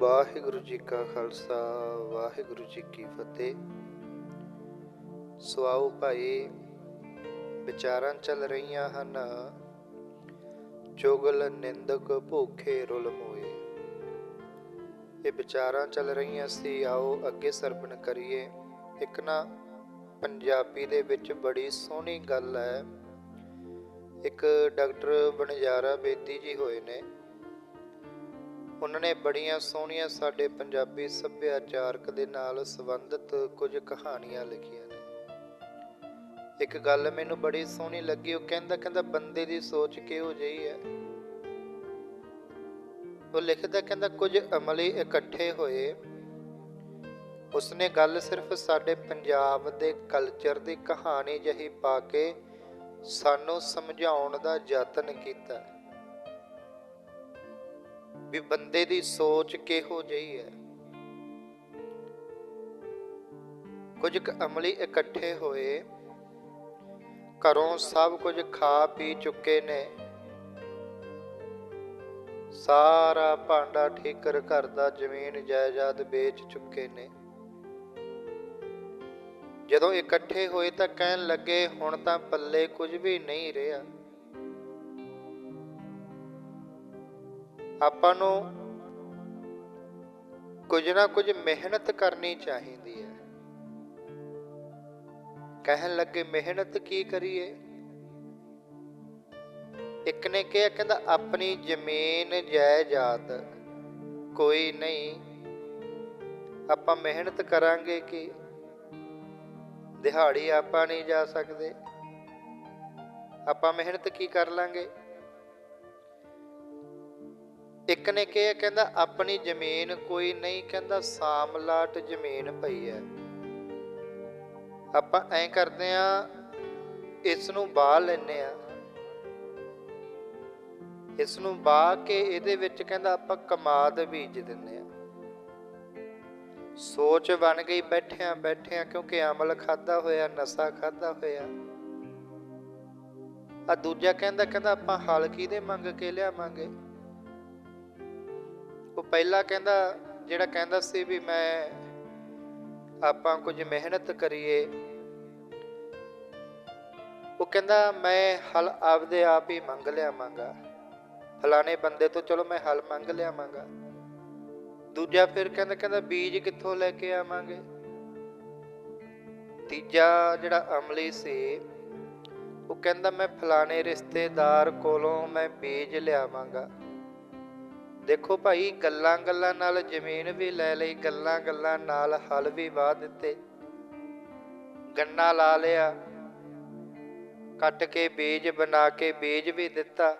ਵਾਹਿਗੁਰੂ ਜੀ ਕਾ ਖਾਲਸਾ, ਵਾਹਿਗੁਰੂ ਜੀ ਕੀ ਫਤਿਹ। ਸੋ ਆਓ ਭਾਈ, ਵਿਚਾਰਾਂ ਚੱਲ ਰਹੀਆਂ ਹਨ। ਚੁਗਲ ਨਿੰਦਕ ਭੁੱਖੇ ਰੁਲ ਮੋਏ। ਇਹ ਵਿਚਾਰਾਂ ਚੱਲ ਰਹੀਆਂ ਸੀ, ਆਓ ਅੱਗੇ ਸਰਪਣ ਕਰੀਏ। ਇੱਕ ਨਾ ਪੰਜਾਬੀ ਦੇ ਵਿੱਚ ਬੜੀ ਸੋਹਣੀ ਗੱਲ ਹੈ। ਇੱਕ ਡਾਕਟਰ ਬਣਜਾਰਾ ਬੇਦੀ ਜੀ ਹੋਏ ਨੇ। ਉਹਨਾਂ ਨੇ ਬੜੀਆਂ ਸੋਹਣੀਆਂ ਸਾਡੇ ਪੰਜਾਬੀ ਸੱਭਿਆਚਾਰਕ ਦੇ ਨਾਲ ਸੰਬੰਧਿਤ ਕੁਝ ਕਹਾਣੀਆਂ ਲਿਖੀਆਂ ਨੇ। ਇੱਕ ਗੱਲ ਮੈਨੂੰ ਬੜੀ ਸੋਹਣੀ ਲੱਗੀ, ਉਹ ਕਹਿੰਦਾ ਕਹਿੰਦਾ ਬੰਦੇ ਦੀ ਸੋਚ ਕਿਹੋ ਜਿਹੀ ਹੈ? ਉਹ ਲਿਖਦਾ, ਕਹਿੰਦਾ ਕੁਝ ਅਮਲੀ ਇਕੱਠੇ ਹੋਏ, ਉਸਨੇ ਗੱਲ ਸਿਰਫ ਸਾਡੇ ਪੰਜਾਬ ਦੇ ਕਲਚਰ ਦੀ ਕਹਾਣੀ ਜਹੀ ਪਾ ਕੇ ਸਾਨੂੰ ਸਮਝਾਉਣ ਦਾ ਯਤਨ ਕੀਤਾ। ਵੀ ਬੰਦੇ ਦੀ ਸੋਚ ਕਿਹੋ ਜਿਹੀ ਹੈ? ਕੁਝ ਅਮਲੀ ਇਕੱਠੇ ਹੋਏ, ਘਰੋਂ ਸਭ ਕੁਝ ਖਾ ਪੀ ਚੁੱਕੇ ਨੇ। ਸਾਰਾ ਭਾਂਡਾ ਠੀਕਰ ਘਰ ਦਾ ਜ਼ਮੀਨ ਜਾਇਦਾਦ ਵੇਚ ਚੁੱਕੇ ਨੇ। ਜਦੋਂ ਇਕੱਠੇ ਹੋਏ ਤਾਂ ਕਹਿਣ ਲੱਗੇ, ਹੁਣ ਤਾਂ ਪੱਲੇ ਕੁਝ ਵੀ ਨਹੀਂ ਰਿਹਾ। ਆਪਾਂ ਨੂੰ ਕੁਝ ਨਾ ਕੁਝ ਮਿਹਨਤ ਕਰਨੀ ਚਾਹੀਦੀ ਹੈ। ਕਹਿਣ ਲੱਗੇ, ਮਿਹਨਤ ਕੀ ਕਰੀਏ? ਇੱਕ ਨੇ ਕਿਹਾ, ਕਹਿੰਦਾ, ਆਪਣੀ ਜ਼ਮੀਨ, ਜਾਇਦਾਦ ਕੋਈ ਨਹੀਂ। ਆਪਾਂ ਮਿਹਨਤ ਕਰਾਂਗੇ ਕਿ? ਦਿਹਾੜੀ ਆਪਾਂ ਨਹੀਂ ਜਾ ਸਕਦੇ। ਆਪਾਂ ਮਿਹਨਤ ਕੀ ਕਰ ਲਾਂਗੇ? ਇੱਕ ਨੇ ਕਿਹਾ, ਕਹਿੰਦਾ, ਆਪਣੀ ਜ਼ਮੀਨ ਕੋਈ ਨਹੀਂ, ਕਹਿੰਦਾ, ਸਾਮਲਾਟ ਜ਼ਮੀਨ ਪਈ ਹੈ। ਆਪਾਂ ਐਂ ਕਰਦੇ ਆ, ਇਸ ਨੂੰ ਬਾਹ ਲੈਨੇ ਆ। ਇਸ ਨੂੰ ਬਾਹ ਕੇ ਇਹਦੇ ਵਿੱਚ ਕਹਿੰਦਾ, ਆਪਾਂ ਕਮਾਦ ਬੀਜ ਦਿੰਨੇ ਆ। ਸੋਚ ਬਣ ਗਈ ਬੈਠਿਆਂ ਬੈਠਿਆਂ, ਕਿਉਂਕਿ ਅਮਲ ਖਾਦਾ ਹੋਇਆ, ਨਸ਼ਾ ਖਾਦਾ ਹੋਇਆ। ਆ ਦੂਜਾ ਕਹਿੰਦਾ ਕਹਿੰਦਾ, ਆਪਾਂ ਹਲ ਕਿਹਦੇ ਮੰਗ ਕੇ ਲਿਆਵਾਂਗੇ। ਪਹਿਲਾ ਕਹਿੰਦਾ, ਜਿਹੜਾ ਕਹਿੰਦਾ ਸੀ ਵੀ ਮੈਂ ਆਪਾਂ ਕੁਝ ਮਿਹਨਤ ਕਰੀਏ, ਉਹ ਕਹਿੰਦਾ, ਮੈਂ ਹਲ ਆਪਦੇ ਆਪ ਹੀ ਮੰਗ ਲਿਆਵਾਂਗਾ। ਫਲਾਣੇ ਬੰਦੇ ਤੋਂ ਚਲੋ ਮੈਂ ਹਲ ਮੰਗ ਲਿਆਵਾਂਗਾ। ਦੂਜਾ ਫਿਰ ਕਹਿੰਦਾ ਕਹਿੰਦਾ ਬੀਜ ਕਿੱਥੋਂ ਲੈ ਕੇ ਆਵਾਂਗੇ? ਤੀਜਾ ਜਿਹੜਾ ਅਮਲੀ ਸੀ, ਉਹ ਕਹਿੰਦਾ, ਮੈਂ ਫਲਾਣੇ ਰਿਸ਼ਤੇਦਾਰ ਕੋਲੋਂ ਮੈਂ ਬੀਜ ਲਿਆਵਾਂਗਾ। ਦੇਖੋ ਭਾਈ, ਗੱਲਾਂ ਗੱਲਾਂ ਨਾਲ ਜ਼ਮੀਨ ਵੀ ਲੈ ਲਈ, ਗੱਲਾਂ ਗੱਲਾਂ ਨਾਲ ਹਲ ਵੀ ਵਾਹ ਦਿੱਤੇ। ਗੰਨਾ ਲਾ ਲਿਆ, ਕੱਟ ਕੇ ਬੀਜ ਬਣਾ ਕੇ ਬੀਜ ਵੀ ਦਿੱਤਾ।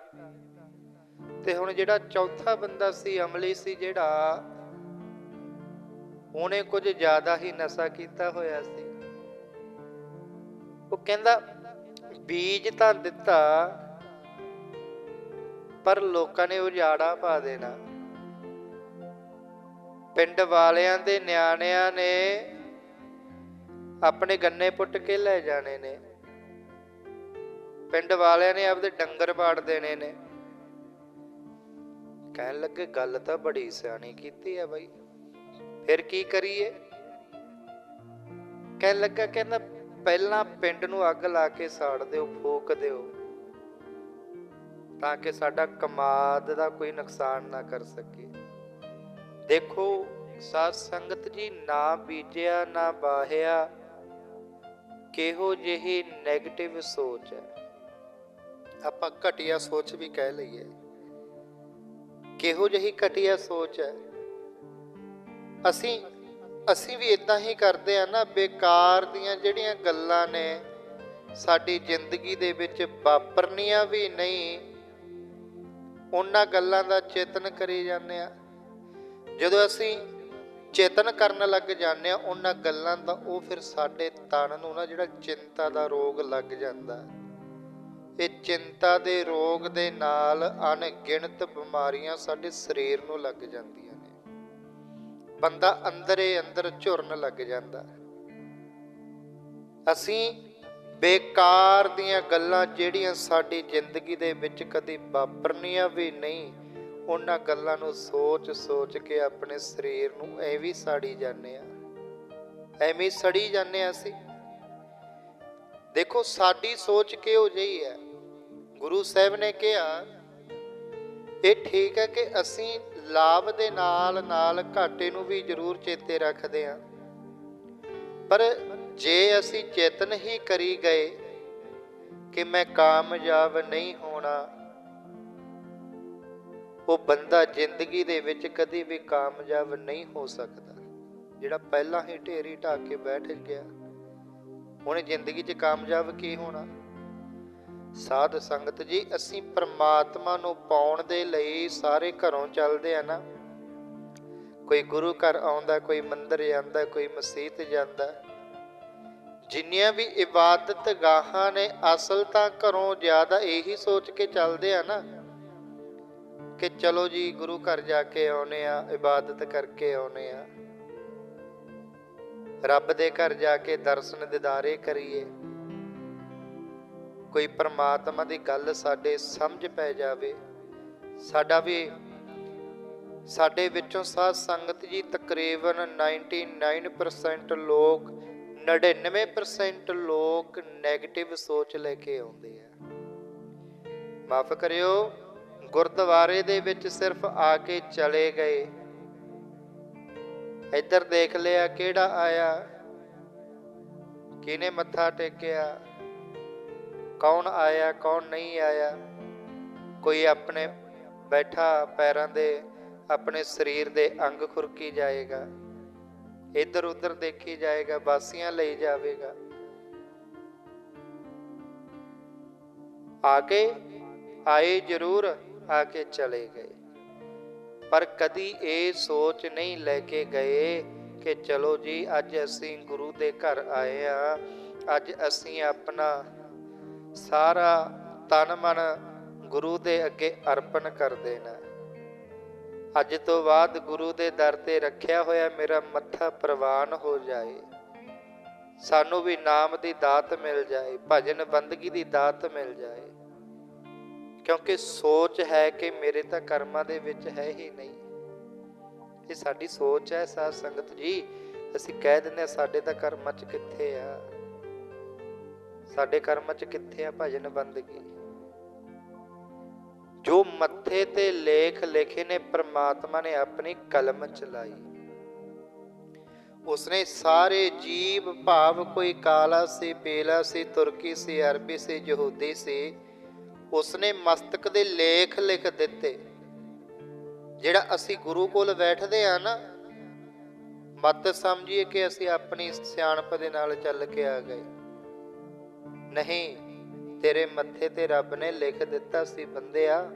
ਤੇ ਹੁਣ ਜਿਹੜਾ ਚੌਥਾ ਬੰਦਾ ਸੀ, ਅਮਲੀ ਸੀ ਜਿਹੜਾ, ਉਹਨੇ ਕੁਝ ਜ਼ਿਆਦਾ ਹੀ ਨਸ਼ਾ ਕੀਤਾ ਹੋਇਆ ਸੀ। ਉਹ ਕਹਿੰਦਾ, ਬੀਜ ਤਾਂ ਦਿੱਤਾ ਪਰ ਲੋਕਾਂ ਨੇ ਉਜਾੜਾ ਪਾ ਦੇਣਾ। ਪਿੰਡ ਵਾਲਿਆਂ ਦੇ ਨਿਆਣਿਆਂ ਨੇ ਆਪਣੇ ਗੰਨੇ ਪੁੱਟ ਕੇ ਲੈ ਜਾਣੇ ਨੇ। ਪਿੰਡ ਵਾਲਿਆਂ ਨੇ ਆਪਦੇ ਡੰਗਰ ਪਾੜ ਦੇਣੇ ਨੇ। ਕਹਿਣ ਲੱਗੇ, ਗੱਲ ਤਾਂ ਬੜੀ ਸਿਆਣੀ ਕੀਤੀ ਆ ਬਾਈ। ਫਿਰ ਕੀ ਕਰੀਏ? ਕਹਿਣ ਲੱਗਾ, ਕਹਿੰਦਾ, ਪਹਿਲਾਂ ਪਿੰਡ ਨੂੰ ਅੱਗ ਲਾ ਕੇ ਸਾੜ ਦਿਓ, ਫੂਕ ਦਿਓ। ਤਾਂ ਕਿ ਸਾਡਾ ਕਮਾਦ ਦਾ ਕੋਈ ਨੁਕਸਾਨ ਨਾ ਕਰ ਸਕੇ। ਦੇਖੋ, ਸਾਧ ਸੰਗਤ ਜੀ ਨਾ ਬੀਜਿਆ, ਨਾ ਬਾਹਿਆ ਕਿਹੋ ਜਿਹੀ 네ਗੇਟਿਵ ਸੋਚ ਹੈ। ਆਪਾਂ ਘਟੀਆ ਸੋਚ ਵੀ ਕਹਿ ਲਈਏ। ਕਿਹੋ ਜਿਹੀ ਘਟੀਆ ਸੋਚ ਹੈ। ਅਸੀਂ ਅਸੀਂ ਵੀ ਇਦਾਂ ਹੀ ਕਰਦੇ ਆ ਨਾ, ਬੇਕਾਰ ਦੀਆਂ ਜਿਹੜੀਆਂ ਗੱਲਾਂ ਨੇ, ਸਾਡੀ ਜ਼ਿੰਦਗੀ ਦੇ ਵਿੱਚ ਵਾਪਰਨੀਆਂ ਵੀ ਨਹੀਂ ਉਹਨਾਂ ਗੱਲਾਂ ਦਾ ਚੇਤਨ ਕਰੀ ਜਾਂਦੇ ਆ। ਜਦੋਂ ਅਸੀਂ ਚੇਤਨ ਕਰਨ ਲੱਗ ਜਾਂਦੇ ਆ, ਉਹਨਾਂ ਗੱਲਾਂ ਦਾ ਉਹ ਫਿਰ ਸਾਡੇ ਤਨ ਨੂੰ ਨਾ ਜਿਹੜਾ ਚਿੰਤਾ ਦਾ ਰੋਗ ਲੱਗ ਜਾਂਦਾ। ਇਹ ਚਿੰਤਾ ਦੇ ਰੋਗ ਦੇ ਨਾਲ ਅਣਗਿਣਤ ਬਿਮਾਰੀਆਂ ਸਾਡੇ ਸਰੀਰ ਨੂੰ ਲੱਗ ਜਾਂਦੀਆਂ ਨੇ। ਬੰਦਾ ਅੰਦਰੇ ਅੰਦਰ ਝੁਰਨ ਲੱਗ ਜਾਂਦਾ। ਅਸੀਂ ਬੇਕਾਰ ਦੀਆਂ ਗੱਲਾਂ ਜਿਹੜੀਆਂ ਸਾਡੀ ਜ਼ਿੰਦਗੀ ਦੇ ਵਿੱਚ ਕਦੇ ਵਾਪਰਨੀਆਂ ਵੀ ਨਹੀਂ, ਉਹਨਾਂ ਗੱਲਾਂ ਨੂੰ ਸੋਚ ਸੋਚ ਕੇ ਆਪਣੇ ਸਰੀਰ ਨੂੰ ਐਵੇਂ ਸਾੜੀ ਜਾਂਦੇ ਆ। ਐਵੇਂ ਸੜੀ ਜਾਂਦੇ ਆ ਅਸੀਂ। ਦੇਖੋ, ਸਾਡੀ ਸੋਚ ਕਿਹੋ ਜਿਹੀ ਹੈ? ਗੁਰੂ ਸਾਹਿਬ ਨੇ ਕਿਹਾ, ਇਹ ਠੀਕ ਹੈ ਕਿ ਅਸੀਂ ਲਾਭ ਦੇ ਨਾਲ ਨਾਲ ਘਾਟੇ ਨੂੰ ਵੀ ਜ਼ਰੂਰ ਚੇਤੇ ਰੱਖਦੇ ਹਾਂ। ਪਰ ਜੇ ਅਸੀਂ ਚੇਤਨ ਹੀ ਕਰੀ ਗਏ ਕਿ ਮੈਂ ਕਾਮਯਾਬ ਨਹੀਂ ਹੋਣਾ, ਉਹ ਬੰਦਾ ਜ਼ਿੰਦਗੀ ਦੇ ਵਿੱਚ ਕਦੀ ਵੀ ਕਾਮਯਾਬ ਨਹੀਂ ਹੋ ਸਕਦਾ। ਜਿਹੜਾ ਪਹਿਲਾਂ ਹੀ ਢੇਰੀ ਢਾ ਕੇ ਬੈਠ ਗਿਆ, ਉਹਨੇ ਜ਼ਿੰਦਗੀ 'ਚ ਕਾਮਯਾਬ ਕੀ ਹੋਣਾ? ਸਾਧ ਸੰਗਤ ਜੀ, ਅਸੀਂ ਪ੍ਰਮਾਤਮਾ ਨੂੰ ਪਾਉਣ ਦੇ ਲਈ ਸਾਰੇ ਘਰੋਂ ਚੱਲਦੇ ਆ ਨਾ। ਕੋਈ ਗੁਰੂ ਘਰ ਆਉਂਦਾ, ਕੋਈ ਮੰਦਿਰ ਜਾਂਦਾ, ਕੋਈ ਮਸਜਿਦ ਜਾਂਦਾ ਜਿੰਨੀਆਂ ਵੀ ਇਬਾਦਤ ਗਾਹਾਂ ਨੇ, ਅਸਲ ਤਾਂ ਘਰੋਂ ਜ਼ਿਆਦਾ ਇਹੀ ਸੋਚ ਕੇ ਚੱਲਦੇ ਆ ਨਾ ਕਿ ਚਲੋ ਜੀ, ਗੁਰੂ ਘਰ ਜਾ ਕੇ ਆਉਨੇ ਆ, ਇਬਾਦਤ ਕਰਕੇ ਆਉਨੇ ਆ। ਰੱਬ ਦੇ ਘਰ ਜਾ ਕੇ ਦਰਸ਼ਨ ਦਿਦਾਰੇ ਕਰੀਏ। ਕੋਈ ਪਰਮਾਤਮਾ ਦੀ ਗੱਲ ਸਾਡੇ ਸਮਝ ਪੈ ਜਾਵੇ। ਸਾਡਾ ਵੀ, ਸਾਡੇ ਵਿੱਚੋਂ ਸਾਧ ਸੰਗਤ ਜੀ ਤਕਰੀਬਨ 99% ਲੋਕ 99% ਲੋਕ 네ਗੇਟਿਵ ਸੋਚ ਲੈ ਕੇ ਆਉਂਦੇ ਆ। ਮਾਫ ਕਰਿਓ, ਗੁਰਦੁਆਰੇ ਦੇ ਵਿੱਚ ਸਿਰਫ ਆ ਕੇ ਚਲੇ ਗਏ। ਇੱਧਰ ਦੇਖ ਲਿਆ ਕਿਹੜਾ ਆਇਆ? ਕਿਨੇ ਮੱਥਾ ਟੇਕਿਆ? ਕੌਣ ਆਇਆ, ਕੌਣ ਨਹੀਂ ਆਇਆ? ਕੋਈ ਆਪਣੇ ਬੈਠਾ ਪੈਰਾਂ ਦੇ, ਆਪਣੇ ਸਰੀਰ ਦੇ ਅੰਗ ਖੁਰਕੀ ਜਾਏਗਾ। ਇੱਧਰ ਉੱਧਰ ਦੇਖੀ ਜਾਏਗਾ ਬਾਸੀਆਂ ਲਈ ਜਾਵੇਗਾ। ਆ ਕੇ ਆਏ ਜ਼ਰੂਰ, ਆ ਕੇ ਚਲੇ ਗਏ। ਪਰ ਕਦੀ ਇਹ ਸੋਚ ਨਹੀਂ ਲੈ ਕੇ ਗਏ ਕਿ ਚਲੋ ਜੀ, ਅੱਜ ਅਸੀਂ ਗੁਰੂ ਦੇ ਘਰ ਆਏ ਆ। ਅੱਜ ਅਸੀਂ ਆਪਣਾ ਸਾਰਾ ਤਨ ਮਨ ਗੁਰੂ ਦੇ ਅੱਗੇ ਅਰਪਣ ਕਰ ਦੇਣਾ ਅੱਜ ਤੋਂ ਬਾਅਦ ਗੁਰੂ ਦੇ ਦਰ ਤੇ ਰੱਖਿਆ ਹੋਇਆ ਮੇਰਾ ਮੱਥਾ ਪ੍ਰਵਾਨ ਹੋ ਜਾਏ। ਸਾਨੂੰ ਵੀ ਨਾਮ ਦੀ ਦਾਤ ਮਿਲ ਜਾਏ, ਭਜਨ ਬੰਦਗੀ ਦੀ ਦਾਤ ਮਿਲ ਜਾਏ। ਕਿਉਂਕਿ ਸੋਚ ਹੈ ਕਿ ਮੇਰੇ ਤਾਂ ਕਰਮਾਂ ਦੇ ਵਿੱਚ ਹੈ ਹੀ ਨਹੀਂ। ਇਹ ਸਾਡੀ ਸੋਚ ਹੈ ਸਾਧ ਸੰਗਤ ਜੀ। ਅਸੀਂ ਕਹਿ ਦਿੰਦੇ ਆ ਸਾਡੇ ਤਾਂ ਕਰਮਾਂ 'ਚ ਕਿੱਥੇ ਆ? ਸਾਡੇ ਕਰਮਾਂ 'ਚ ਕਿੱਥੇ ਆ ਭਜਨ ਬੰਦਗੀ? ਜੋ ਮੱਥੇ ਤੇ ਲੇਖ ਲਿਖੇ ਨੇ, ਪ੍ਰਮਾਤਮਾ ਨੇ ਆਪਣੀ ਕਲਮ ਚਲਾਈ। ਉਸਨੇ ਸਾਰੇ ਜੀਵ, ਭਾਵ ਕੋਈ ਕਾਲਾ ਸੀ, ਪੀਲਾ ਸੀ, ਤੁਰਕੀ ਸੀ, ਅਰਬੀ ਸੀ, ਯਹੂਦੀ ਸੀ, ਉਸਨੇ ਮਸਤਕ ਦੇ ਲੇਖ ਲਿਖ ਦਿੱਤੇ। ਜਿਹੜਾ ਅਸੀਂ ਗੁਰੂ ਕੋਲ ਬੈਠਦੇ ਆ ਨਾ, ਮਤ ਸਮਝੀਏ ਕਿ ਅਸੀਂ ਆਪਣੀ ਸਿਆਣਪ ਦੇ ਨਾਲ ਚੱਲ ਕੇ ਆ ਗਏ। ਨਹੀਂ ਤੇਰੇ ਮੱਥੇ ਤੇ ਰੱਬ ਨੇ ਲਿਖ ਦਿੱਤਾ ਸੀ ਬੰਦਿਆ,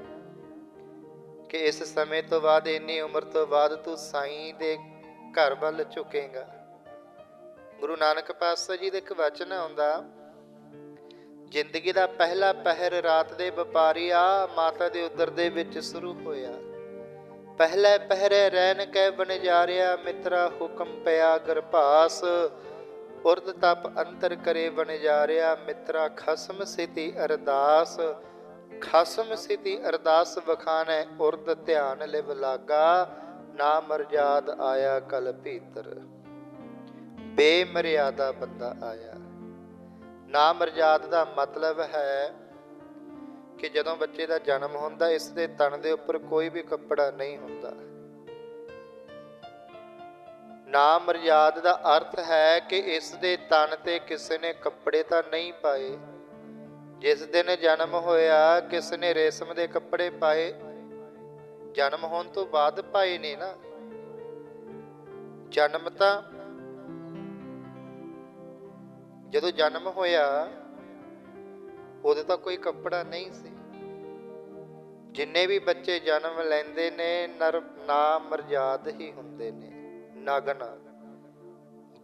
ਕਿ ਇਸ ਸਮੇਂ ਤੋਂ ਬਾਅਦ, ਇੰਨੀ ਉਮਰ ਤੋਂ ਬਾਅਦ ਤੂੰ ਸਾਈਂ ਦੇ ਘਰ ਵੱਲ ਝੁਕੇਗਾ। ਗੁਰੂ ਨਾਨਕ ਪਾਤਸ਼ਾਹ ਜੀ ਦੇ ਇੱਕ ਵਚਨ ਆਉਂਦਾ, ਜ਼ਿੰਦਗੀ ਦਾ ਪਹਿਲਾ ਪਹਿਰ ਰਾਤ ਦੇ ਵਪਾਰੀ ਆ, ਮਾਤਾ ਦੇ ਉਦਰ ਦੇ ਵਿੱਚ ਸ਼ੁਰੂ ਹੋਇਆ। ਪਹਿਲੇ ਪਹਿਰੇ ਰਹਿਣ ਕੈ ਬਨ ਜਾ ਰਿਆ ਮਿੱਤਰਾ ਹੁਕਮ ਪਿਆ ਗਰਭਾਸ ਉਰਦ ਤਪ ਅੰਤਰ ਕਰੇ ਬਨ ਜਾ ਰਿਆ ਮਿੱਤਰਾ, ਖਸਮ ਸਿਤੀ ਅਰਦਾਸ, ਖਸਮ ਸਿਤੀ ਅਰਦਾਸ ਵਖਾਨੈ ਉਰਦ ਧਿਆਨ ਲਿਵ ਲਾਗਾ ਨਾ ਮਰਜਾਦ ਆਇਆ ਕਲ ਭੀਤਰ। ਬੇਮਰਿਆਦਾ ਬੰਦਾ ਆਇਆ। ਨਾ ਮਰਜਾਦ ਦਾ ਮਤਲਬ ਹੈ ਕਿ ਜਦੋਂ ਬੱਚੇ ਦਾ ਜਨਮ ਹੁੰਦਾ, ਇਸ ਦੇ ਤਣ ਦੇ ਉੱਪਰ ਕੋਈ ਵੀ ਕੱਪੜਾ ਨਹੀਂ ਹੁੰਦਾ। ਨਾ ਮਰਜਾਦ ਦਾ ਅਰਥ ਹੈ ਕਿ ਇਸ ਦੇ ਤਨ ਤੇ ਕਿਸੇ ਨੇ ਕੱਪੜੇ ਤਾਂ ਨਹੀਂ ਪਾਏ। ਜਿਸ ਦਿਨ ਜਨਮ ਹੋਇਆ, ਕਿਸ ਨੇ ਰੇਸ਼ਮ ਦੇ ਕੱਪੜੇ ਪਾਏ। ਜਨਮ ਹੋਣ ਤੋਂ ਬਾਅਦ ਪਾਏ ਨੇ ਨਾ। ਜਨਮ ਤਾਂ ਜਦੋਂ ਜਨਮ ਹੋਇਆ ਉਹਦੇ ਤਾਂ ਕੋਈ ਕੱਪੜਾ ਨਹੀਂ ਸੀ। ਜਿੰਨੇ ਵੀ ਬੱਚੇ ਜਨਮ ਲੈਂਦੇ ਨੇ ਨਰ ਨਾ ਮਰਜਾਦ ਹੀ ਹੁੰਦੇ ਨੇ। ਨਗਨ,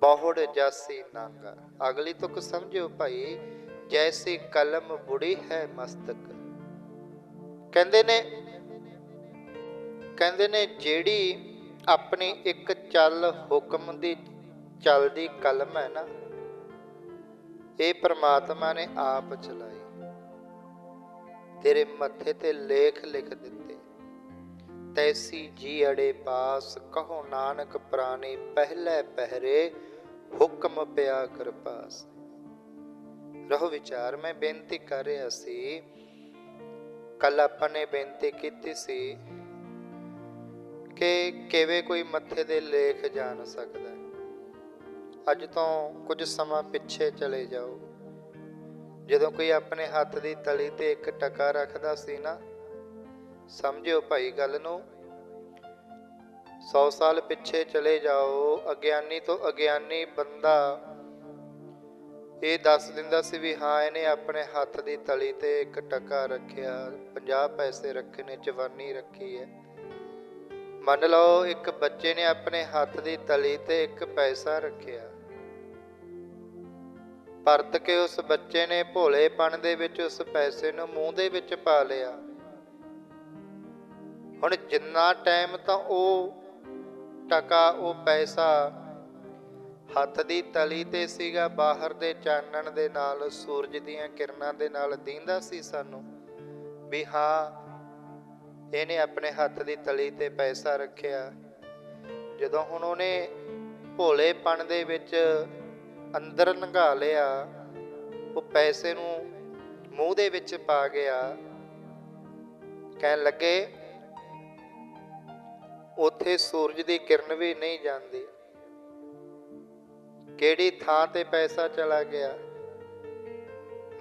ਬਹੁੜ ਜਾਸੀ ਨਾਗਾ। ਅਗਲੀ ਤੁਕ ਸਮਝਿਓ ਭਾਈ, ਜੈਸੀ ਕਲਮ ਬੁੜੀ ਹੈ ਮਸਤਕ। ਕਹਿੰਦੇ ਨੇ ਕਹਿੰਦੇ ਨੇ, ਜਿਹੜੀ ਆਪਣੀ ਇੱਕ ਚੱਲ ਹੁਕਮ ਦੀ ਚੱਲਦੀ ਕਲਮ ਹੈ ਨਾ, ਇਹ ਪ੍ਰਮਾਤਮਾ ਨੇ ਆਪ ਚਲਾਈ। ਤੇਰੇ ਮੱਥੇ ਤੇ ਲੇਖ ਲਿਖ ਦਿੱਤੇ। ਤੈਸੀ ਜੀ ਅੜੇ ਪਾਸ, ਕਹੋ ਨਾਨਕ ਪ੍ਰਾਨੀ, ਪਹਿਲੇ ਪਹਿਰੇ ਹੁਕਮ ਪਿਆ ਕਰ ਪਾਸ। ਰਹੋ ਵਿਚਾਰ, ਮੈਂ ਬੇਨਤੀ ਕਰ ਰਿਹਾ ਸੀ, ਕੱਲ ਆਪਾਂ ਨੇ ਬੇਨਤੀ ਕੀਤੀ ਸੀ ਕਿ ਕਿਵੇਂ ਕੋਈ ਮੱਥੇ ਦੇ ਲੇਖ ਜਾਣ ਸਕਦਾ। ਅੱਜ ਤੋਂ ਕੁਝ ਸਮਾਂ ਪਿੱਛੇ ਚਲੇ ਜਾਓ। ਜਦੋਂ ਕੋਈ ਆਪਣੇ ਹੱਥ ਦੀ ਤਲੀ ਤੇ ਇੱਕ ਟਕਾ ਰੱਖਦਾ ਸੀ ਨਾ ਸਮਝਿਓ ਭਾਈ ਗੱਲ ਨੂੰ। 100 ਸਾਲ ਪਿੱਛੇ ਚਲੇ ਜਾਓ, ਅਗਿਆਨੀ ਤੋਂ ਅਗਿਆਨੀ ਬੰਦਾ। ਇਹ ਦੱਸ ਦਿੰਦਾ ਸੀ ਵੀ ਹਾਂ, ਇਹਨੇ ਆਪਣੇ ਹੱਥ ਦੀ ਤਲੀ ਤੇ ਇੱਕ ਟਕਾ ਰੱਖਿਆ। 50 ਪੈਸੇ ਰੱਖੇ ਨੇ ਜਵਾਨੀ ਰੱਖੀ ਹੈ। ਮੰਨ ਲਓ, ਇੱਕ ਬੱਚੇ ਨੇ ਆਪਣੇ ਹੱਥ ਦੀ ਤਲੀ ਤੇ ਇੱਕ ਪੈਸਾ ਰੱਖਿਆ। ਪਰਤ ਕੇ ਉਸ ਬੱਚੇ ਨੇ ਭੋਲੇਪਣ ਦੇ ਵਿੱਚ ਉਸ ਪੈਸੇ ਨੂੰ ਮੂੰਹ ਦੇ ਵਿੱਚ ਪਾ ਲਿਆ। ਹੁਣ ਜਿੰਨਾ ਟਾਈਮ ਤਾਂ ਉਹ ਟਕਾ, ਉਹ ਪੈਸਾ ਹੱਥ ਦੀ ਤਲੀ ਤੇ ਸੀਗਾ, ਬਾਹਰ ਦੇ ਚਾਨਣ ਦੇ ਨਾਲ, ਸੂਰਜ ਦੀਆਂ ਕਿਰਨਾਂ ਦੇ ਨਾਲ ਦੀਂਦਾ ਸੀ ਸਾਨੂੰ ਵੀ ਹਾਂ, ਇਹਨੇ ਆਪਣੇ ਹੱਥ ਦੀ ਤਲੀ ਤੇ ਪੈਸਾ ਰੱਖਿਆ। ਜਦੋਂ ਹੁਣ ਉਹਨੇ ਭੋਲੇਪਣ ਦੇ ਵਿੱਚ ਅੰਦਰ ਲੰਘਾ ਲਿਆ, ਉਹ ਪੈਸੇ ਨੂੰ ਮੂੰਹ ਦੇ ਵਿੱਚ ਪਾ ਗਿਆ, ਕਹਿਣ ਲੱਗੇ ਉੱਥੇ ਸੂਰਜ ਦੀ ਕਿਰਨ ਵੀ ਨਹੀਂ ਜਾਂਦੀ। ਕਿਹੜੀ ਥਾਂ ਤੇ ਪੈਸਾ ਚਲਾ ਗਿਆ?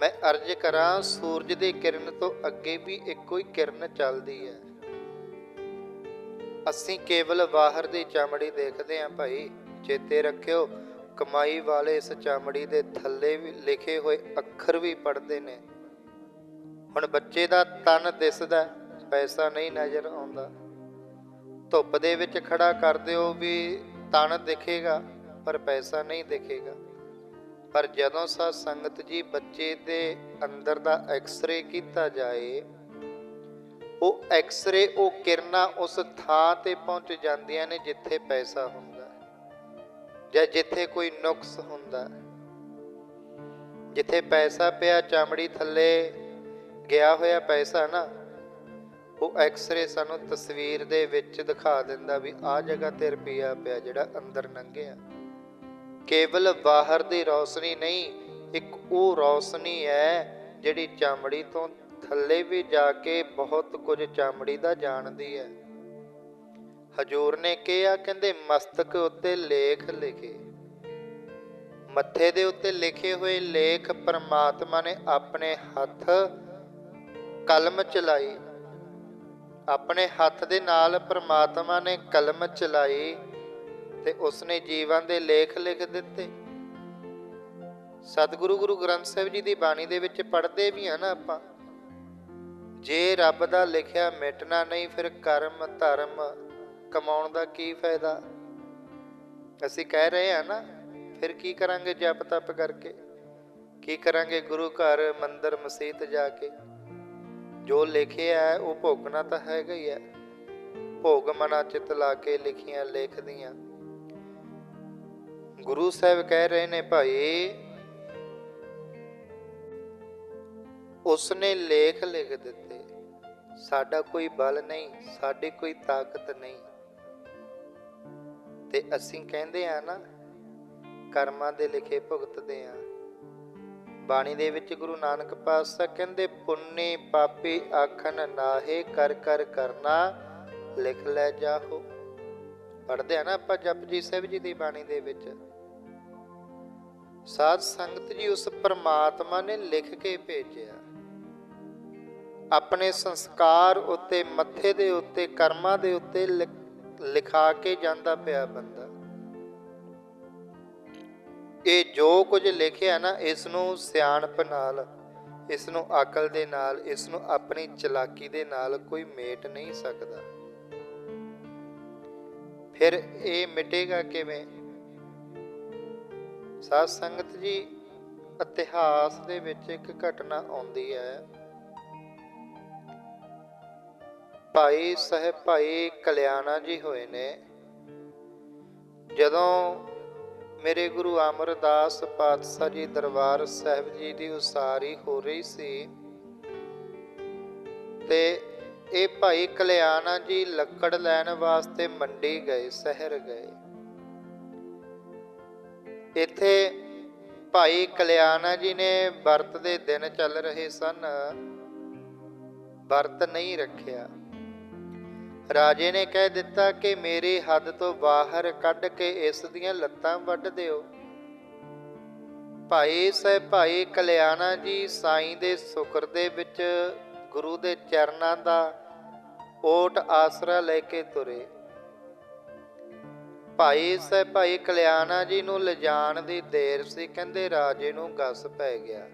ਮੈਂ ਅਰਜ਼ ਕਰਾਂ ਸੂਰਜ ਦੀ ਕਿਰਨ ਤੋਂ ਅੱਗੇ ਵੀ ਇੱਕੋ ਹੀ ਕਿਰਨ ਚੱਲਦੀ ਹੈ। ਅਸੀਂ ਕੇਵਲ ਬਾਹਰ ਦੀ ਚਮੜੀ ਦੇਖਦੇ ਹਾਂ ਭਾਈ। ਚੇਤੇ ਰੱਖਿਓ, ਕਮਾਈ ਵਾਲੇ ਇਸ ਚਮੜੀ ਦੇ ਥੱਲੇ ਵੀ ਲਿਖੇ ਹੋਏ ਅੱਖਰ ਵੀ ਪੜ੍ਹਦੇ ਨੇ। ਹੁਣ ਬੱਚੇ ਦਾ ਤਨ ਦਿਸਦਾ, ਪੈਸਾ ਨਹੀਂ ਨਜ਼ਰ ਆਉਂਦਾ। ਧੁੱਪ ਦੇ ਵਿੱਚ ਖੜਾ ਕਰ ਦਿਓ ਵੀ ਤਣ ਦਿਖੇਗਾ, ਪਰ ਪੈਸਾ ਨਹੀਂ ਦਿਖੇਗਾ। ਪਰ ਜਦੋਂ ਸਾ ਸੰਗਤ ਜੀ ਬੱਚੇ ਦੇ ਅੰਦਰ ਦਾ ਐਕਸ-ਰੇ ਕੀਤਾ ਜਾਏ, ਉਹ ਐਕਸ-ਰੇ, ਉਹ ਕਿਰਨਾਂ ਉਸ ਥਾਂ ਤੇ ਪਹੁੰਚ ਜਾਂਦੀਆਂ ਨੇ ਜਿੱਥੇ ਪੈਸਾ ਹੁੰਦਾ। ਜਾਂ ਜਿੱਥੇ ਕੋਈ ਨੁਕਸ ਹੁੰਦਾ। ਜਿੱਥੇ ਪੈਸਾ ਪਿਆ, ਚਮੜੀ ਥੱਲੇ ਗਿਆ ਹੋਇਆ ਪੈਸਾ ਨਾ ਉਹ ਐਕਸ-ਰੇ ਸਾਨੂੰ ਤਸਵੀਰ ਦੇ ਵਿੱਚ ਦਿਖਾ ਦਿੰਦਾ ਵੀ ਆਹ ਜਗ੍ਹਾ ਤੇ ਰੁਪਿਆ ਪਿਆ ਜਿਹੜਾ ਅੰਦਰ ਲੰਘਿਆ ਕੇਵਲ ਬਾਹਰ ਦੀ ਰੌਸ਼ਨੀ ਨਹੀਂ, ਇੱਕ ਉਹ ਰੌਸ਼ਨੀ ਹੈ ਜਿਹੜੀ ਚਮੜੀ ਤੋਂ ਥੱਲੇ ਵੀ ਜਾ ਕੇ ਬਹੁਤ ਕੁਝ ਚਮੜੀ ਦਾ ਜਾਣਦੀ ਹੈ। ਹਜੂਰ ਨੇ ਕਿਹਾ, ਕਹਿੰਦੇ ਮਸਤਕ ਉੱਤੇ ਲੇਖ ਲਿਖੇ। ਮੱਥੇ ਦੇ ਉੱਤੇ ਲਿਖੇ ਹੋਏ ਲੇਖ ਪਰਮਾਤਮਾ ਨੇ ਆਪਣੇ ਹੱਥ ਕਲਮ ਚਲਾਈ। ਆਪਣੇ ਹੱਥ ਦੇ ਨਾਲ ਪਰਮਾਤਮਾ ਨੇ ਕਲਮ ਚਲਾਈ ਤੇ ਉਸਨੇ ਜੀਵਨ ਦੇ ਲੇਖ ਲਿਖ ਦਿੱਤੇ। ਸਤਿਗੁਰੂ ਗੁਰੂ ਗ੍ਰੰਥ ਸਾਹਿਬ ਜੀ ਦੀ ਬਾਣੀ ਦੇ ਵਿੱਚ ਪੜ੍ਹਦੇ ਵੀ ਆ ਨਾ ਆਪਾਂ। ਜੇ ਰੱਬ ਦਾ ਲਿਖਿਆ ਮਿਟਣਾ ਨਹੀਂ, ਫਿਰ ਕਰਮ, ਧਰਮ ਕਮਾਉਣ ਦਾ ਕੀ ਫਾਇਦਾ? ਅਸੀਂ ਕਹਿ ਰਹੇ ਆ ਨਾ, ਫਿਰ ਕੀ ਕਰਾਂਗੇ ਜਪ ਤਪ ਕਰਕੇ? ਕੀ ਕਰਾਂਗੇ ਗੁਰੂ ਘਰ, ਮੰਦਰ ਮਸਜਿਦ ਜਾ ਕੇ? ਜੋ ਲਿਖਿਆ ਹੈ ਉਹ ਭੋਗਣਾ ਤਾਂ ਹੈਗਾ ਹੀ ਹੈ ਭੋਗ ਮਨਾ ਚਿਤ ਲਾ ਕੇ ਲਿਖੀਆਂ, ਲਿਖਦੀਆਂ। ਗੁਰੂ ਸਾਹਿਬ ਕਹਿ ਰਹੇ ਨੇ, ਭਾਈ, ਉਸਨੇ ਲੇਖ ਲਿਖ ਦਿੱਤੇ। ਸਾਡਾ ਕੋਈ ਬਲ ਨਹੀਂ, ਸਾਡੀ ਕੋਈ ਤਾਕਤ ਨਹੀਂ। ਤੇ ਅਸੀਂ ਕਹਿੰਦੇ ਆ ਨਾ, ਕਰਮਾਂ ਦੇ ਲਿਖੇ ਭੁਗਤਦੇ ਆ। ਬਾਣੀ ਦੇ ਵਿੱਚ ਗੁਰੂ ਨਾਨਕ ਪਾਤਸ਼ਾਹ ਕਹਿੰਦੇ, ਪੁੰਨੇ ਪਾਪੀ ਆਖਣ ਨਾਹੇ ਕਰ ਕਰ ਕਰਨਾ, ਲਿਖ ਲੈ ਜਾਹੋ। ਪੜਦੇ ਆ ਨਾ ਆਪਾਂ ਜਪਜੀ ਸਾਹਿਬ ਜੀ ਦੀ ਬਾਣੀ ਦੇ ਵਿੱਚ। ਸਾਧ ਸੰਗਤ ਜੀ ਉਸ ਪਰਮਾਤਮਾ ਨੇ ਲਿਖ ਕੇ ਭੇਜਿਆ। ਆਪਣੇ ਸੰਸਕਾਰ ਉੱਤੇ, ਮੱਥੇ ਦੇ ਉੱਤੇ, ਕਰਮਾਂ ਦੇ ਉੱਤੇ ਲਿਖਾ ਕੇ ਜਾਂਦਾ ਪਿਆ ਬੰਦਾ। ਇਹ ਜੋ ਕੁਝ ਲਿਖਿਆ ਨਾ ਇਸ ਨੂੰ ਸਿਆਣਪ ਨਾਲ ਇਸ ਨੂੰ ਅਕਲ ਦੇ ਨਾਲ ਇਸ ਨੂੰ ਆਪਣੀ ਚਲਾਕੀ ਦੇ ਨਾਲ ਕੋਈ ਮੇਟ ਨਹੀਂ ਸਕਦਾ। ਫਿਰ ਇਹ ਮਿਟੇਗਾ ਕਿਵੇਂ? ਸਾਧ ਸੰਗਤ ਜੀ, ਇਤਿਹਾਸ ਦੇ ਵਿੱਚ ਇੱਕ ਘਟਨਾ ਆਉਂਦੀ ਹੈ। ਭਾਈ ਸਾਹਿਬ, ਭਾਈ ਕਲਿਆਣਾ ਜੀ ਹੋਏ ਨੇ। ਜਦੋਂ ਮੇਰੇ ਗੁਰੂ ਅਮਰਦਾਸ ਪਾਤਸ਼ਾਹ ਜੀ ਦਰਬਾਰ ਸਾਹਿਬ ਜੀ ਦੀ ਉਸਾਰੀ ਹੋ ਰਹੀ ਸੀ ਤੇ ਇਹ ਭਾਈ ਕਲਿਆਣਾ ਜੀ ਲੱਕੜ ਲੈਣ ਵਾਸਤੇ ਮੰਡੀ ਗਏ, ਸ਼ਹਿਰ ਗਏ। ਇੱਥੇ ਭਾਈ ਕਲਿਆਣਾ ਜੀ ਨੇ ਵਰਤ ਦੇ ਦਿਨ ਚੱਲ ਰਹੇ ਸਨ। ਵਰਤ ਨਹੀਂ ਰੱਖਿਆ। ਰਾਜੇ ਨੇ ਕਹਿ ਦਿੱਤਾ ਕਿ ਮੇਰੀ ਹੱਦ ਤੋਂ ਬਾਹਰ ਕੱਢ ਕੇ ਇਸ ਦੀਆਂ ਲੱਤਾਂ ਵੱਢ ਦਿਓ। ਭਾਈ ਸਾਹਿਬ ਭਾਈ ਕਲਿਆਣਾ ਜੀ, ਸਾਈਂ ਦੇ ਸੁਕਰ ਦੇ ਵਿੱਚ ਗੁਰੂ ਦੇ ਚਰਨਾਂ ਦਾ ਓਟ ਆਸਰਾ ਲੈ ਕੇ ਤੁਰੇ। ਭਾਈ ਸਾਹਿਬ ਭਾਈ ਕਲਿਆਣਾ ਜੀ ਨੂੰ ਲਿਜਾਣ ਦੀ ਦੇਰ ਸੀ, ਕਹਿੰਦੇ ਰਾਜੇ ਨੂੰ ਗੱਸ ਪੈ ਗਿਆ।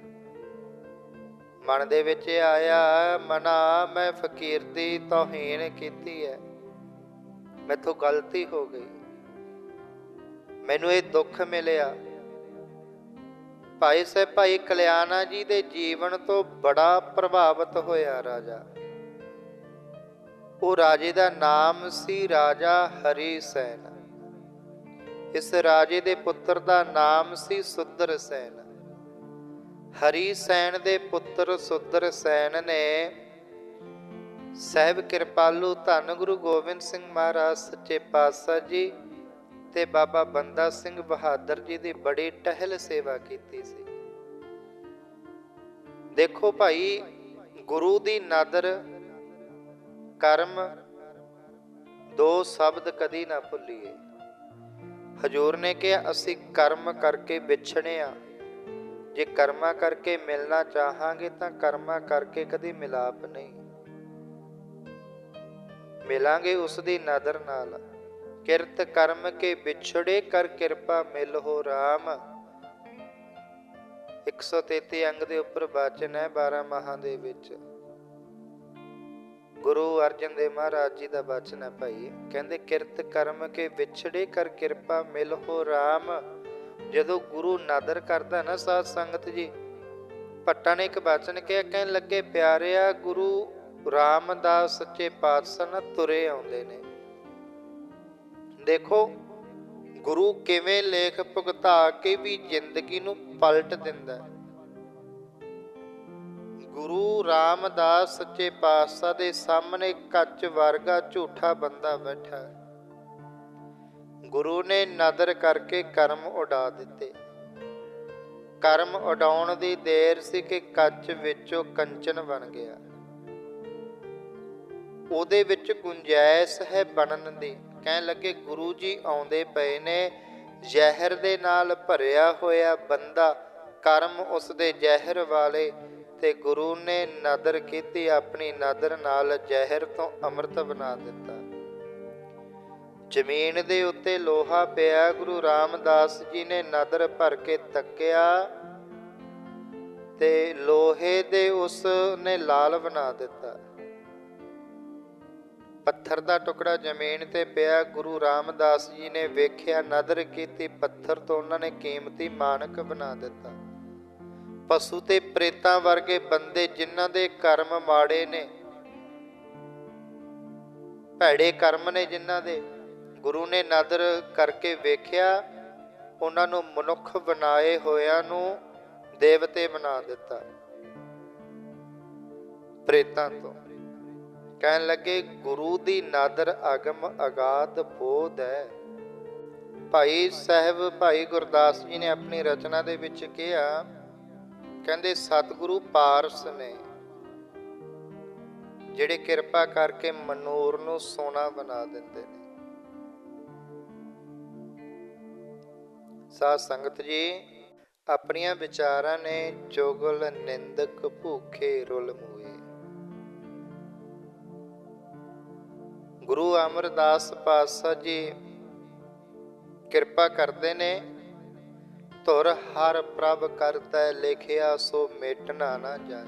ਮਨ ਦੇ ਵਿੱਚ ਆਇਆ, ਮਨਾ, ਮੈਂ ਫਕੀਰ ਦੀ ਤੋਹੀਨ ਕੀਤੀ ਹੈ। ਮੈਥੋਂ ਗਲਤੀ ਹੋ ਗਈ। ਮੈਨੂੰ ਇਹ ਦੁੱਖ ਮਿਲਿਆ। ਭਾਈ ਸਾਹਿਬ, ਭਾਈ ਕਲਿਆਣਾ ਜੀ ਦੇ ਜੀਵਨ ਤੋਂ ਬੜਾ ਪ੍ਰਭਾਵਿਤ ਹੋਇਆ ਰਾਜਾ। ਉਹ ਰਾਜੇ ਦਾ ਨਾਮ ਸੀ ਰਾਜਾ ਹਰੀ ਸੈਨ। ਇਸ ਰਾਜੇ ਦੇ ਪੁੱਤਰ ਦਾ ਨਾਮ ਸੀ ਸੁੰਦਰ ਸੈਨ। ਹਰੀ ਸੈਨ ਦੇ ਪੁੱਤਰ ਸੁਦਰ ਸੈਨ ਨੇ ਸਹਿਬ ਕਿਰਪਾਲੂ ਧੰਨ ਗੁਰੂ ਗੋਬਿੰਦ ਸਿੰਘ ਮਹਾਰਾਜ, ਸੱਚੇ ਪਾਤਸ਼ਾਹ ਜੀ ਤੇ ਬਾਬਾ ਬੰਦਾ ਸਿੰਘ ਬਹਾਦਰ ਜੀ ਦੀ ਬੜੀ ਟਹਿਲ ਸੇਵਾ ਕੀਤੀ ਸੀ। ਦੇਖੋ ਭਾਈ, ਗੁਰੂ ਦੀ ਨਾਦਰ, ਕਰਮ ਦੋ ਸ਼ਬਦ ਕਦੀ ਨਾ ਭੁੱਲੀਏ। ਹਜੂਰ ਨੇ ਕਿਹਾ, ਅਸੀਂ ਕਰਮ ਕਰਕੇ ਵਿਛੜੇ ਆ ਜੇ ਕਰਮਾ ਕਰਕੇ ਮਿਲਣਾ ਚਾਹਾਂਗੇ ਤਾਂ ਕਰਮਾ ਕਰਕੇ ਕਦੀ ਮਿਲਾਪ ਨਹੀਂ। ਮਿਲਾਂਗੇ ਉਸ ਦੀ ਨਦਰ ਨਾਲ। ਕਿਰਤ ਕਰਮ ਕੇ ਵਿਛੜੇ ਕਰ ਕਿਰਪਾ ਮਿਲ ਹੋ RAM 133 ਅੰਗ ਦੇ ਉੱਪਰ ਬਚਨ ਹੈ 12 ਮਹਾਂ ਦੇ ਵਿੱਚ। ਗੁਰੂ ਅਰਜਨ ਦੇਵ ਮਹਾਰਾਜ ਜੀ ਦਾ ਬਚਨ ਹੈ ਭਾਈ, ਕਹਿੰਦੇ ਕਿਰਤ ਕਰਮ ਕੇ ਵਿਛੜੇ ਕਰ ਕਿਰਪਾ ਮਿਲ ਹੋ RAM ਜਦੋਂ ਗੁਰੂ ਨਾਦਰ ਕਰਦਾ ਨਾ ਸਾਧ ਸੰਗਤ ਜੀ, ਭੱਟਾ ਨੇ ਇੱਕ ਬਚਨ ਕਿਹਾ, ਕਹਿਣ ਲੱਗੇ, ਪਿਆਰਿਆ ਗੁਰੂ, ਰਾਮਦਾਸ ਸੱਚੇ ਪਾਤਸ਼ਾਹ ਨਾ ਤੁਰੇ ਆਉਂਦੇ ਨੇ। ਦੇਖੋ, ਗੁਰੂ ਕਿਵੇਂ ਲੇਖ ਭੁਗਤਾ ਕੇ ਵੀ ਜ਼ਿੰਦਗੀ ਨੂੰ ਪਲਟ ਦਿੰਦਾ ਗੁਰੂ ਰਾਮਦਾਸ ਸੱਚੇ ਪਾਤਸ਼ਾਹ ਦੇ ਸਾਹਮਣੇ ਕੱਚ ਵਰਗਾ ਝੂਠਾ ਬੰਦਾ ਬੈਠਾ ਗੁਰੂ ਨੇ ਨਦਰ ਕਰਕੇ ਕਰਮ ਉਡਾ ਦਿੱਤੇ। ਕਰਮ ਉਡਾਉਣ ਦੀ ਦੇਰ ਸੀ ਕਿ ਕੱਚ ਵਿੱਚੋਂ ਕੰਚਨ ਬਣ ਗਿਆ। ਉਹਦੇ ਵਿੱਚ ਗੁੰਜਾਇਸ਼ ਹੈ ਬਣਨ ਦੀ। ਕਹਿਣ ਲੱਗੇ, ਗੁਰੂ ਜੀ ਆਉਂਦੇ ਪਏ ਨੇ, ਜ਼ਹਿਰ ਦੇ ਨਾਲ ਭਰਿਆ ਹੋਇਆ ਬੰਦਾ ਕਰਮ ਉਸ ਦੇ ਜ਼ਹਿਰ ਵਾਲੇ ਤੇ ਗੁਰੂ ਨੇ ਨਦਰ ਕੀਤੀ, ਆਪਣੀ ਨਦਰ ਨਾਲ ਜ਼ਹਿਰ ਤੋਂ ਅੰਮ੍ਰਿਤ ਬਣਾ ਦਿੱਤਾ। ਜ਼ਮੀਨ ਦੇ ਉੱਤੇ ਲੋਹਾ ਪਿਆ, ਗੁਰੂ ਰਾਮਦਾਸ ਜੀ ਨੇ ਨਦਰ ਭਰ ਕੇ ਤੱਕਿਆ ਤੇ ਲੋਹੇ ਦੇ ਉਸ ਨੇ ਲਾਲ ਬਣਾ ਦਿੱਤਾ। ਪੱਥਰ ਦਾ ਟੁਕੜਾ ਜ਼ਮੀਨ ਤੇ ਪਿਆ, ਗੁਰੂ ਰਾਮਦਾਸ ਜੀ ਨੇ ਵੇਖਿਆ, ਨਦਰ ਕੀਤੀ, ਪੱਥਰ ਤੋਂ ਉਹਨਾਂ ਨੇ ਕੀਮਤੀ ਮਾਨਕ ਬਣਾ ਦਿੱਤਾ। ਪਸ਼ੂ ਤੇ ਪ੍ਰੇਤਾਂ ਵਰਗੇ ਬੰਦੇ ਜਿਨ੍ਹਾਂ ਦੇ ਕਰਮ ਮਾੜੇ ਨੇ, ਭੈੜੇ ਕਰਮ ਨੇ ਜਿਨ੍ਹਾਂ ਦੇ ਗੁਰੂ ਨੇ ਨਦਰ ਕਰਕੇ ਵੇਖਿਆ, ਉਹਨਾਂ ਨੂੰ ਮਨੁੱਖ ਬਣਾਏ ਹੋਇਆਂ ਨੂੰ ਦੇਵਤੇ ਬਣਾ ਦਿੱਤਾ। ਪ੍ਰੇਤਾਂ ਤੋਂ ਕਹਿਣ ਲੱਗੇ, ਗੁਰੂ ਦੀ ਨਾਦਰ ਅਗਮ ਅਗਾਧ ਬੋਧ ਹੈ। ਭਾਈ ਸਾਹਿਬ, ਭਾਈ ਗੁਰਦਾਸ ਜੀ ਨੇ ਆਪਣੀ ਰਚਨਾ ਦੇ ਵਿੱਚ ਕਿਹਾ, ਕਹਿੰਦੇ, ਸਤਿਗੁਰੂ ਪਾਰਸ ਨੇ, ਜਿਹੜੇ ਕਿਰਪਾ ਕਰਕੇ ਮਨੂਰ ਨੂੰ ਸੋਨਾ ਬਣਾ ਦਿੰਦੇ ਨੇ। ਸਾਧ ਸੰਗਤ ਜੀ, ਆਪਣੀਆਂ ਵਿਚਾਰਾਂ ਨੇ ਚੋਗਲ ਨਿੰਦਕ ਭੂਖੇ ਰੁਲ ਮੂਏ। ਗੁਰੂ ਅਮਰਦਾਸ ਪਾਤਸ਼ਾਹ ਜੀ ਕਿਰਪਾ ਕਰਦੇ ਨੇ, ਧੁਰ ਹਰ ਪ੍ਰਭ ਕਰਤਾ ਲਿਖਿਆ ਸੋ ਮੇਟਣਾ ਨਾ ਜਾਏ।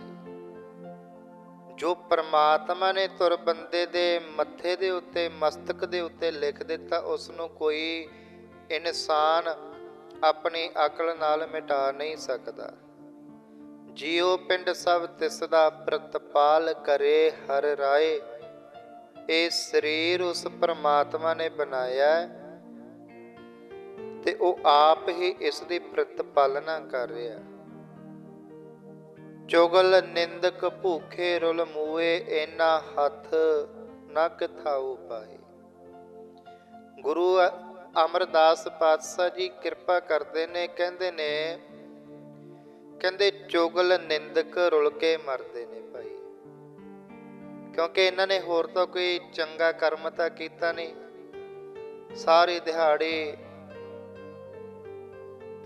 ਜੋ ਪਰਮਾਤਮਾ ਨੇ ਤੁਰ ਬੰਦੇ ਦੇ ਮੱਥੇ ਦੇ ਉੱਤੇ, ਮਸਤਕ ਦੇ ਉੱਤੇ ਲਿਖ ਦਿੱਤਾ ਉਸ ਨੂੰ ਕੋਈ ਇਨਸਾਨ ਆਪਣੀ ਅਕਲ ਨਾਲ ਮਿਟਾ ਨਹੀਂ ਸਕਦਾ। ਜੀਉ ਪਿੰਡ ਸਭ ਤਿਸ ਦਾ ਪ੍ਰਤਪਾਲ ਕਰੇ ਹਰ ਰਾਏ, ਇਹ ਸਰੀਰ ਉਸ ਪਰਮਾਤਮਾ ਨੇ ਬਣਾਇਆ ਤੇ ਉਹ ਆਪ ਹੀ ਇਸ ਦੀ ਪ੍ਰਤਪਾਲਨਾ ਕਰ ਰਿਹਾ। ਚੁਗਲ ਨਿੰਦਕ ਭੂਖੇ ਰੁਲ ਮੂਏ ਇਨਾ ਹੱਥ ਨਾ ਕਥਾਉ ਪਾਏ। ਗੁਰੂ ਅਮਰਦਾਸ ਪਾਤਸ਼ਾਹ ਜੀ ਕਿਰਪਾ ਕਰਦੇ ਨੇ, ਕਹਿੰਦੇ ਨੇ, ਕਹਿੰਦੇ ਚੁਗਲ ਨਿੰਦਕ ਰੁਲ ਕੇ ਮਰਦੇ ਨੇ ਭਾਈ। ਕਿਉਂਕਿ ਇਹਨਾਂ ਨੇ ਹੋਰ ਤਾਂ ਕੋਈ ਚੰਗਾ ਕਰਮ ਤਾਂ ਕੀਤਾ ਨਹੀਂ। ਸਾਰੀ ਦਿਹਾੜੀ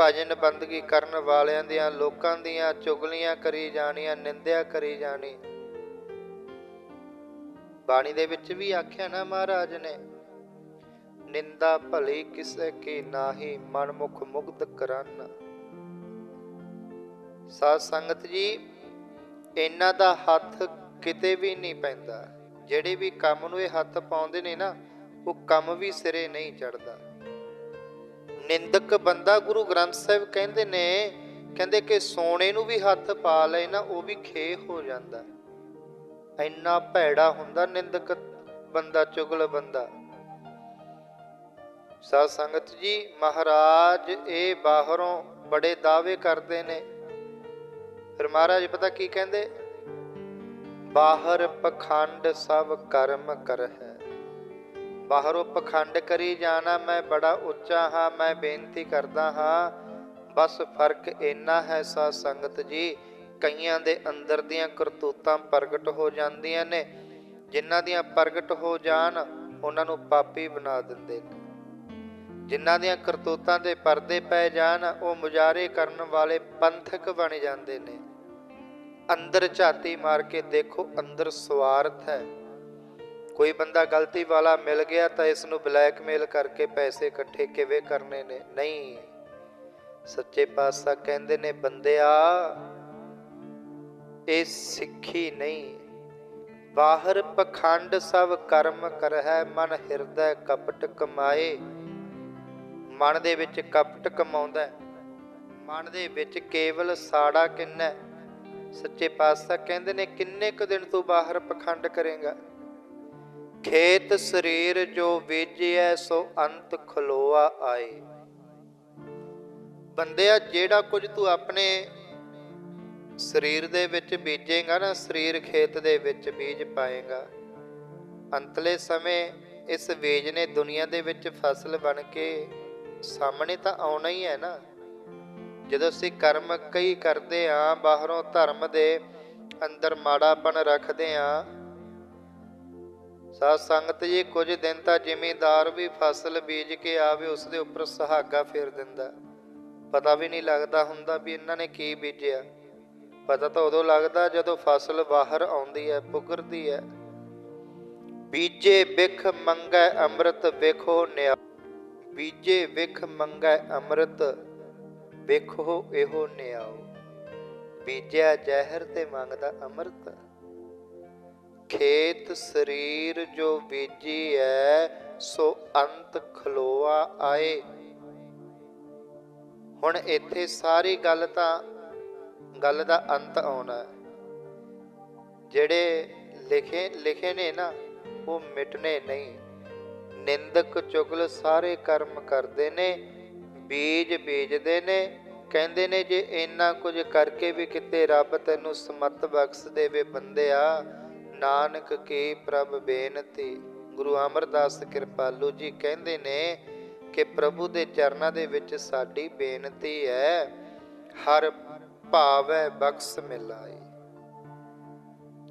ਭਜਨ ਬੰਦਗੀ ਕਰਨ ਵਾਲਿਆਂ ਦੀਆਂ, ਲੋਕਾਂ ਦੀਆਂ ਚੁਗਲੀਆਂ ਕਰੀ ਜਾਣੀਆਂ, ਨਿੰਦਿਆ ਕਰੀ ਜਾਣੀ। ਬਾਣੀ ਦੇ ਵਿੱਚ ਵੀ ਆਖਿਆ ਨਾ ਮਹਾਰਾਜ ਨੇ ਨਿੰਦਾ ਭਲੀ ਕਿਸੇ ਕੀ ਨਾਹੀ ਮਨ ਮੁਖ ਮੁਗਧ ਕਰਨ। ਸਾਧ ਸੰਗਤ ਜੀ, ਇਹਨਾਂ ਦਾ ਹੱਥ ਕਿਤੇ ਵੀ ਨਹੀਂ ਪੈਂਦਾ। ਜਿਹੜੇ ਵੀ ਕੰਮ ਨੂੰ ਇਹ ਹੱਥ ਪਾਉਂਦੇ ਨੇ ਨਾ, ਉਹ ਕੰਮ ਵੀ ਸਿਰੇ ਨਹੀਂ ਚੜਦਾ ਨਿੰਦਕ ਬੰਦਾ ਗੁਰੂ ਗ੍ਰੰਥ ਸਾਹਿਬ ਕਹਿੰਦੇ ਨੇ, ਕਹਿੰਦੇ ਕਿ ਸੋਨੇ ਨੂੰ ਵੀ ਹੱਥ ਪਾ ਲਏ ਨਾ, ਉਹ ਵੀ ਖੇ ਹੋ ਜਾਂਦਾ। ਇੰਨਾ ਭੈੜਾ ਹੁੰਦਾ ਨਿੰਦਕ ਬੰਦਾ, ਚੁਗਲ ਬੰਦਾ। ਸਾਧ ਸੰਗਤ ਜੀ, ਮਹਾਰਾਜ ਇਹ ਬਾਹਰੋਂ ਬੜੇ ਦਾਅਵੇ ਕਰਦੇ ਨੇ। ਫਿਰ ਮਹਾਰਾਜ ਪਤਾ ਕੀ ਕਹਿੰਦੇ? ਬਾਹਰ ਪਖੰਡ ਸਭ ਕਰਮ ਕਰ ਹੈ ਬਾਹਰੋਂ ਪਖੰਡ ਕਰੀ ਜਾਣਾ, ਮੈਂ ਬੜਾ ਉੱਚਾ ਹਾਂ, ਮੈਂ ਬੇਨਤੀ ਕਰਦਾ ਹਾਂ। ਬਸ ਫ਼ਰਕ ਇੰਨਾ ਹੈ ਸਾ ਸੰਗਤ ਜੀ, ਕਈਆਂ ਦੇ ਅੰਦਰ ਦੀਆਂ ਕਰਤੂਤਾਂ ਪ੍ਰਗਟ ਹੋ ਜਾਂਦੀਆਂ ਨੇ। ਜਿਨ੍ਹਾਂ ਦੀਆਂ ਪ੍ਰਗਟ ਹੋ ਜਾਣ, ਉਹਨਾਂ ਨੂੰ ਪਾਪੀ ਬਣਾ ਦਿੰਦੇ ਨੇ। ਜਿਨ੍ਹਾਂ ਦੀਆਂ ਕਰਤੂਤਾਂ ਦੇ ਪਰਦੇ ਪੈ ਜਾਣ, ਉਹ ਮੁਜਾਰੇ ਕਰਨ ਵਾਲੇ ਪੰਥਕ ਬਣ ਜਾਂਦੇ ਨੇ। ਅੰਦਰ ਝਾਤੀ ਮਾਰ ਕੇ ਦੇਖੋ, ਅੰਦਰ ਸਵਾਰਥ ਹੈ। ਕੋਈ ਬੰਦਾ ਗਲਤੀ ਵਾਲਾ ਮਿਲ ਗਿਆ ਤਾਂ ਇਸ ਨੂੰ ਬਲੈਕਮੇਲ ਕਰਕੇ ਪੈਸੇ ਇਕੱਠੇ ਕਿਵੇਂ ਕਰਨੇ ਨੇ? ਨਹੀਂ। ਸੱਚੇ ਪਾਤਸ਼ਾਹ ਕਹਿੰਦੇ ਨੇ, ਬੰਦਿਆ, ਇਹ ਸਿੱਖੀ ਨਹੀਂ। ਬਾਹਰ ਪਖੰਡ ਸਭ ਕਰਮ ਕਰਹਿ, ਮਨ ਹਿਰਦੈ ਕਪਟ ਕਮਾਏ। ਮਨ ਦੇ ਵਿੱਚ ਕਪਟ ਕਮਾਉਂਦਾ ਹੈ। ਮਨ ਦੇ ਵਿੱਚ ਕੇਵਲ ਸਾੜਾ ਕਿੰਨਾ ਹੈ? ਸੱਚੇ ਪਾਤਸ਼ਾਹ ਕਹਿੰਦੇ ਨੇ, ਕਿੰਨੇ ਕੁ ਦਿਨ ਤੂੰ ਬਾਹਰ ਪਖੰਡ ਕਰੇਗਾ ਖੇਤ ਸਰੀਰ ਜੋ ਵੇਜਿਐ ਸੋ ਅੰਤ ਖਲੋਆ ਆਏ ਬੰਦਿਆ, ਜਿਹੜਾ ਕੁਝ ਤੂੰ ਆਪਣੇ ਸਰੀਰ ਦੇ ਵਿੱਚ ਬੀਜੇਗਾ ਨਾ, ਸਰੀਰ ਖੇਤ ਦੇ ਵਿੱਚ ਬੀਜ ਪਾਏਗਾ ਅੰਤਲੇ ਸਮੇਂ ਇਸ ਬੀਜ ਨੇ ਦੁਨੀਆ ਦੇ ਵਿੱਚ ਫਸਲ ਬਣ ਕੇ ਸਾਹਮਣੇ ਤਾਂ ਆਉਣਾ ਹੀ ਹੈ ਨਾ। ਜਦੋਂ ਅਸੀਂ ਕਰਮ ਕਈ ਕਰਦੇ ਆਂ ਬਾਹਰੋਂ ਧਰਮ ਦੇ ਅੰਦਰ ਮਾੜਾਪਨ ਰੱਖਦੇ ਆਂ ਸਾਧ ਸੰਗਤ ਜੀ ਕੁਝ ਦਿਨ ਤਾਂ ਜ਼ਿਮੀਂਦਾਰ ਵੀ ਫਸਲ ਬੀਜ ਕੇ ਆਵੇ, ਉਸ ਦੇ ਉੱਪਰ ਸੁਹਾਗਾ ਫੇਰ ਦਿੰਦਾ। ਪਤਾ ਵੀ ਨਹੀਂ ਲੱਗਦਾ ਹੁੰਦਾ ਵੀ ਇਹਨਾਂ ਨੇ ਕੀ ਬੀਜਿਆ। ਪਤਾ ਤਾਂ ਉਦੋਂ ਲੱਗਦਾ ਜਦੋਂ ਫਸਲ ਬਾਹਰ ਆਉਂਦੀ ਹੈ, ਪੁਗਰਦੀ ਹੈ। ਬੀਜੇ ਵਿਖ ਮੰਗੈ ਅੰਮ੍ਰਿਤ ਵੇਖੋ ਨਿਆ ਬੀਜੇ ਵਿਖ ਮੰਗੈ ਅੰਮ੍ਰਿਤ, ਵੇਖੋ ਇਹੋ ਨਿਆਓ ਬੀਜਿਆ ਜ਼ਹਿਰ ਤੇ ਮੰਗਦਾ ਅੰਮ੍ਰਿਤ। ਖੇਤ ਸਰੀਰ ਜੋ ਬੀਜੀ ਐ ਸੋ ਅੰਤ ਖਲੋਆ ਆਏ। ਹੁਣ ਇੱਥੇ ਸਾਰੀ ਗੱਲ ਤਾਂ, ਗੱਲ ਦਾ ਅੰਤ ਆਉਣਾ। ਜਿਹੜੇ ਲਿਖੇ ਲਿਖੇ ਨੇ ਨਾ, ਉਹ ਮਿਟਨੇ ਨਹੀਂ। ਨਿੰਦਕ ਚੁਗਲ ਸਾਰੇ ਕਰਮ ਕਰਦੇ ਨੇ, ਬੀਜ ਬੀਜਦੇ ਨੇ। ਕਹਿੰਦੇ ਨੇ, ਜੇ ਇੰਨਾ ਕੁਝ ਕਰਕੇ ਵੀ ਕਿਤੇ ਰੱਬ ਤੈਨੂੰ ਸਮਤ ਬਖਸ਼ ਦੇਵੇ ਬੰਦਿਆ, ਨਾਨਕ ਕੀ ਪ੍ਰਭ ਬੇਨਤੀ। ਗੁਰੂ ਅਮਰਦਾਸ ਕਿਰਪਾਲੂ ਜੀ ਕਹਿੰਦੇ ਨੇ ਕਿ ਪ੍ਰਭੂ ਦੇ ਚਰਨਾਂ ਦੇ ਵਿੱਚ ਸਾਡੀ ਬੇਨਤੀ ਹੈ, ਹਰ ਭਾਵੈ ਬਖਸ਼ ਮਿਲਾਏ।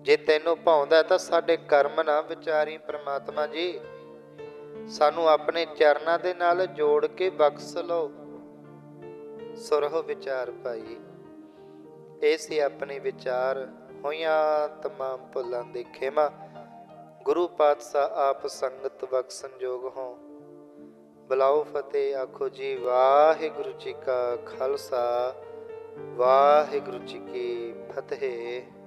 ਜੇ ਤੈਨੂੰ ਭਾਉਂਦਾ ਤਾਂ ਸਾਡੇ ਕਰਮ ਨਾ ਵਿਚਾਰੀ ਪ੍ਰਮਾਤਮਾ ਜੀ। ਸਾਨੂੰ ਆਪਣੇ ਚਰਨਾਂ ਦੇ ਨਾਲ ਜੋੜ ਕੇ ਬਖਸ਼ ਲਓ। ਸੁਰਹ ਵਿਚਾਰ ਭਾਈ, ਇਹ ਸੀ ਆਪਣੇ ਵਿਚਾਰ ਹੋਈਆਂ ਤਮਾਮ ਭੁੱਲਾਂ ਦੀ ਖੇਮਾ। ਗੁਰੂ ਪਾਤਸ਼ਾਹ ਆਪ ਸੰਗਤ ਬਖਸ਼ਣ ਜੋਗ ਹੋ। ਬਲਾਓ ਫਤਿਹ, ਆਖੋ ਜੀ, ਵਾਹਿਗੁਰੂ ਜੀ ਕਾ ਖਾਲਸਾ, ਵਾਹਿਗੁਰੂ ਜੀ ਕੀ ਫਤਿਹ।